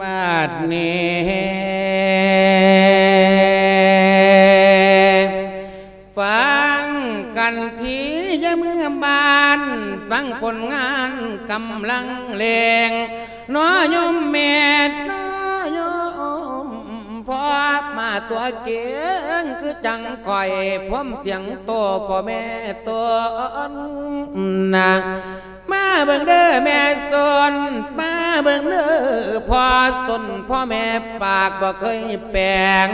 บาดนี้ฟังกันทียามเมื่อบานฟังผลงานกำลังเลงน้อยมเม็ดน้อยมพอมาตัวเกียงคือจังคอยพร้อมเสียงโตพ่อแม่ตัวนา มาเบิ่งเด้อแม่สนมาเบิ่งเด้อพ่อสนพ่อแม่ปากบ่เคยแปลง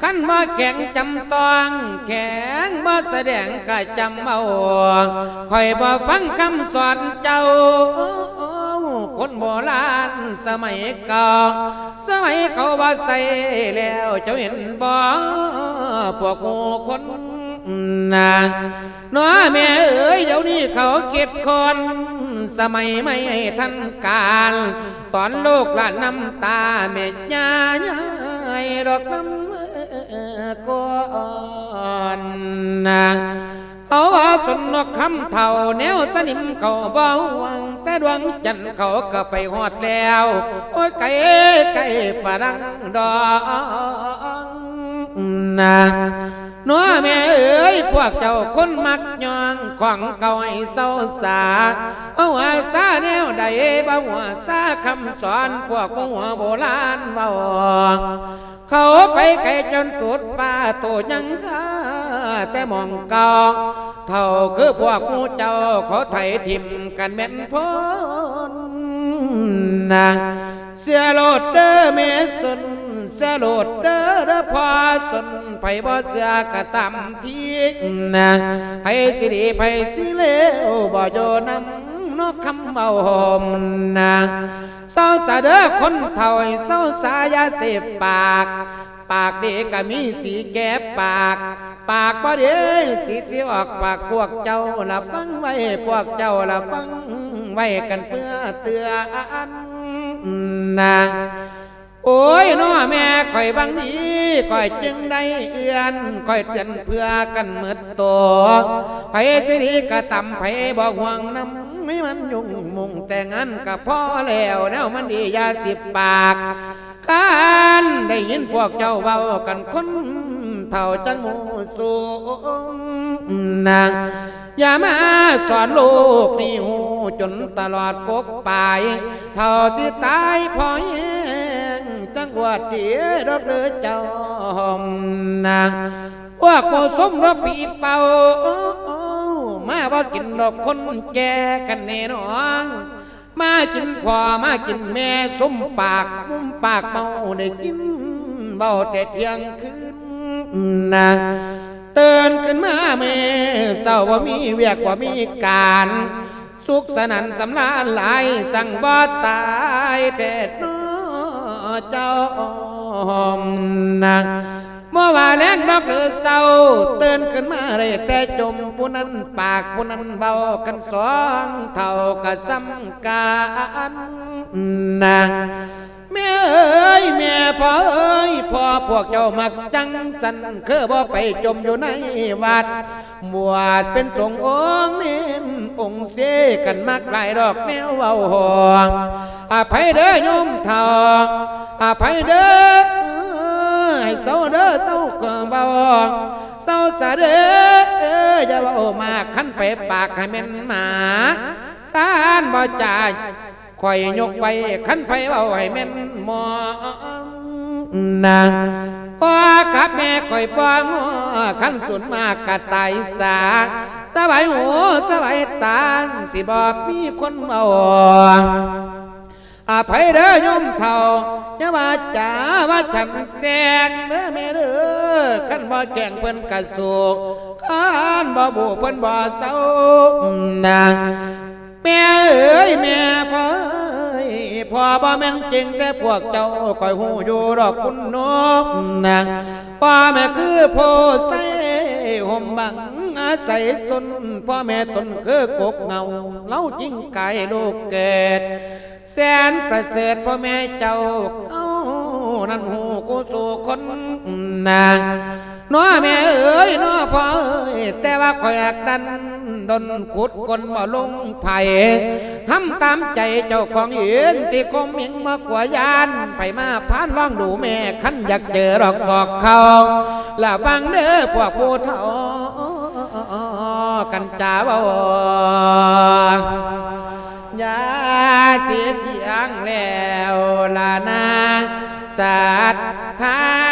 ขันบ่แข็งจำต้องแข็งบ่แสดงก็จำเอาคอยบ่ฟังคำสอนเจ้าคนโบราณสมัยเก่าสมัยเขาบ่ใส่แล้วเจ้าเห็นบ่พวกคนนา น้อแม่เอ๋ยเดี๋ยวนี้เขาเก็บคนสมัยไม่ทันการ ตอนโลกลานน้ำตาเม็ดยาใหญ่ดอกน้ำก่อนนะเขาว่าสนนกคำเท่าแนวสนิมเขาเบาวัง แต่ดวงจันเขาก็ไปหอดแล้ว โอ้ยไก่ไก่ปะดังดองนะ นัวแม่เอ๋ยพวกเจ้าคนมักยองของเก่าให้เศร้าสาเอาหัวซาแนวใดบ่หัวซาคำสอนพวกบ่หัวโบราณเบาเขาไปไกลจนตุดป่าโตยังข้าแต่มองเก่าเท่าคือพวกหมูเจ้าเขาไถทิมกันแม่นพ้นนะเสียโลดเด้อเมสน สลดเด้อพอสนไผบ่เสียกะตำทิ้งนะไผสิดีไผสิเลวบ่โยนำนกคำเบาหอมนะเศร้าสาเด้อคนเท่าเศร้าสายาเสพปาก ปากเด็กก็มีสีแก้ปากปากบ่เด้สีสิออกปากพวกเจ้าละฟังไว้พวกเจ้าละฟังไว้กันเพื่อเตือนนะ โอ้ยน้อแม่คอยบังนี้คอยจึงได้เอือนคอยเตือนเพื่อกันเมืดตัวไผสิดีกะต่ำไผบ่ห่วงน้ำไม่มันยุ่งมุงแต่งั้นก็พอแล้วแนวมันดียาสิบปากการได้ยินพวกเจ้าเว้ากันคนเท่าจันมูสูงนางอย่ามาสอนลูกนี่หูจนตลอดกกปลาเท่าที่ตายพอแห้งจังห วดเดียดอกเดือจอมนางวกผู้สมรบปีเป่ามาว่ากินดอกคนแก่กันแน่นอนมากินพ่อมากินแม่สมปากมุมปากเมาได้กินเบาแต่เที่ยงคืนนะเตือนขึ้นมาแม่เศร้าว่ามีเวียกว่ามีการ สุขสนันสำลาหลายสั่งบ่ตายแต่น้อ เจ้านะเมื่อวานแรงนอกเดือเศร้าเตือนขึ้นมาเลยแต่จมผู้นั้นปากผู้นั้นเบากันสองเท่ากับซ้ำกันนะแม่เอ้ยแม่พ่อ พ่พวกเจ้ามักจังสันคือบ่ไปจมอยู่ในวัดบวชเป็นตรงองค์เน้องค์เสกันมากหลายดอกแนวเบาหองอภัยเด้อโยมท่าอภัยเด้อให้เศร้าเด้อเศร้าก็เบาเศร้าสะเด้ออย่าเบามากขันไปปากให้แม่นหมาการบ่จ่ายคอยยกไปขันไปเบาให้แม่นหมอ นะพ่อกับแม่คอยป้องขันสุนมากกะตายสาสบายหูสบายตาสิบอมีคนเบาอาภัยเด้อยมเท่าอย่าว่าจ๋าว่าฉันแสงเด้อแม่เด้อขันบ่แก่งเพิ่นกระสูกขันบ่บูเพิ่นบ่เศร้านางแม่เอ้ยแม่พ่อ พ่อบ่แม่นจริงแต่พวกเจ้าคอยหูอยู่ดอกคุณนกนางพ่อแม่คือโพใส่ห่มบังอาศัยตนพ่อแม่ตนคือกกเงาเล่าจริงไก่ลูกเกดแสนประเสริฐพ่อแม่เจ้า เอานั่นหูกูสู่คนนาง น้อแม่เอ๋ยน้อพ่อเอ๋ยแต่ว่าคอยอยากดันดนขุดคนบ่ลงไผ่ทำตามใจเจ้าของเองสิคมเองมากกว่ายานไปมาพานล่องดูแม่ขันอยากเจอดอกตอกเขาละบังเด้อพวกผู้เฒ่ากันจ้าบ่ยาเจียเทียงแล้วลานาสัตว์ทา